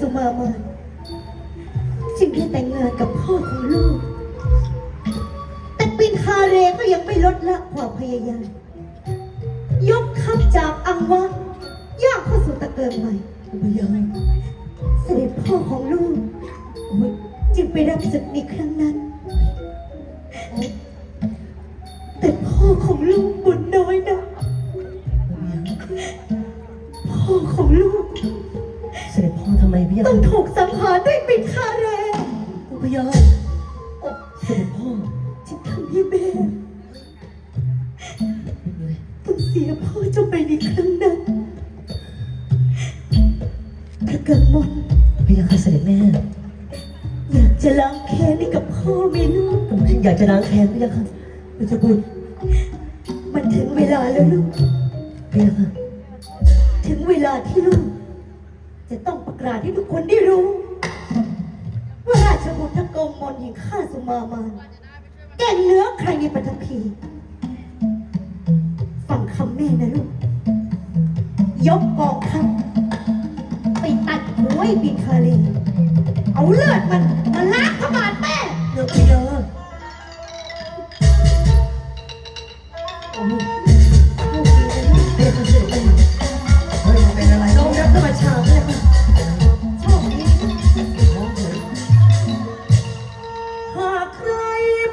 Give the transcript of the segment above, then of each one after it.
สุมามาจึงได้แต่งงานกับพ่อของลูก แต่ปินคาเรก็ยังไม่ลดละความพยายาม ยกทัพจากอังวะย่างเข้าสู่ตะเกียงใหม่พยาเสด็จพ่อของลูก จึงไปรับศึกในครั้งนั้น แต่พ่อของลูกบุญน้อยนะพ่อของลูกเสด็จพ่อทำ ไมพยาต้องถูกสังหารด้วยปิดคาแรงพยาเสด็จพ่อจึงทำให้แม่ต้องเสียพ่อเจ้าไปในครั้งนั้นถ้าเกิดหมดพยาค่ะเสด็จแม่ อยากจะล้างแค้นให้กับพ่อไหมลูกผมอยากจะล้างแค้นพยาค่ะพระเจ้าบุตรมันถึงเวลาแล้วลูกพยาค่ะถึงเวลาที่ลูก จะต้องประกาศให้ทุกคนได้รู้ว่าราชบุตรโกมมนแห่งข้าสุมามานแก่งเนื้อใครในปฐพีฟังคำแม่นะลูก ยกกองทัพไปตัดหัวไอ้บินคาลีเอาเลือดมัน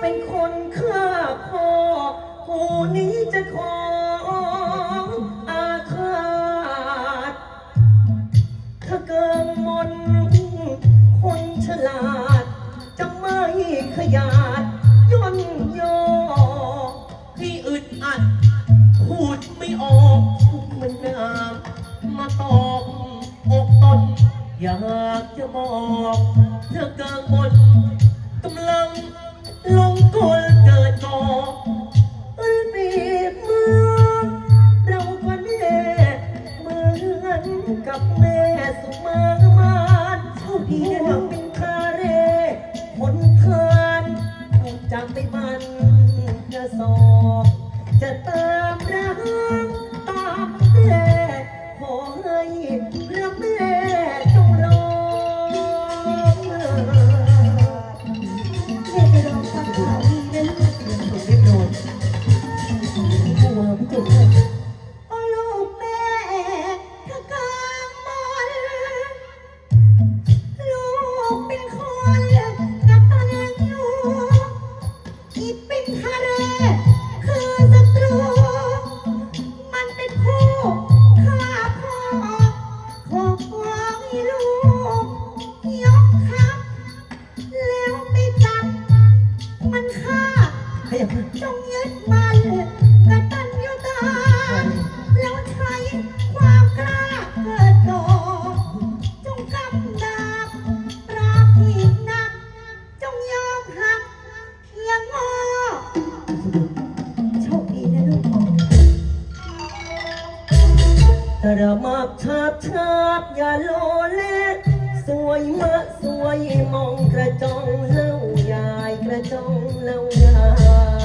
เป็นคนฆ่าพ่อผู้นี้จะขออาฆาตถ้าเกิงมนคนฉลาด จะไม่ขยาดย่นย่อที่อึดอัดพูดไม่ออกมันนามมาตอบอกตนอยากจะบอกเธอเกิงมนกำลัง ลงกลเกิดก่อเอ้ยบีบมือเราก็แน่เหมือนกับแม่สุมามานโชคดีนะเราเป็นคาเร่หนทานถูกจับไปมันจะสอบ จะตามรักตามแม่ขอให้พระแม่ พยาค่ะจงยึดมั่นกตัญญูตาแล้วใช้ความกล้าเกิดก่อจงกำดาบปราบผิดหนัก จงยอมหักเพียงงอโชคดีนะลูกตระมักชาบชาบอย่าโลเลสวยมะสวยมองกระจองเล่ายายก ระจงเล่ายา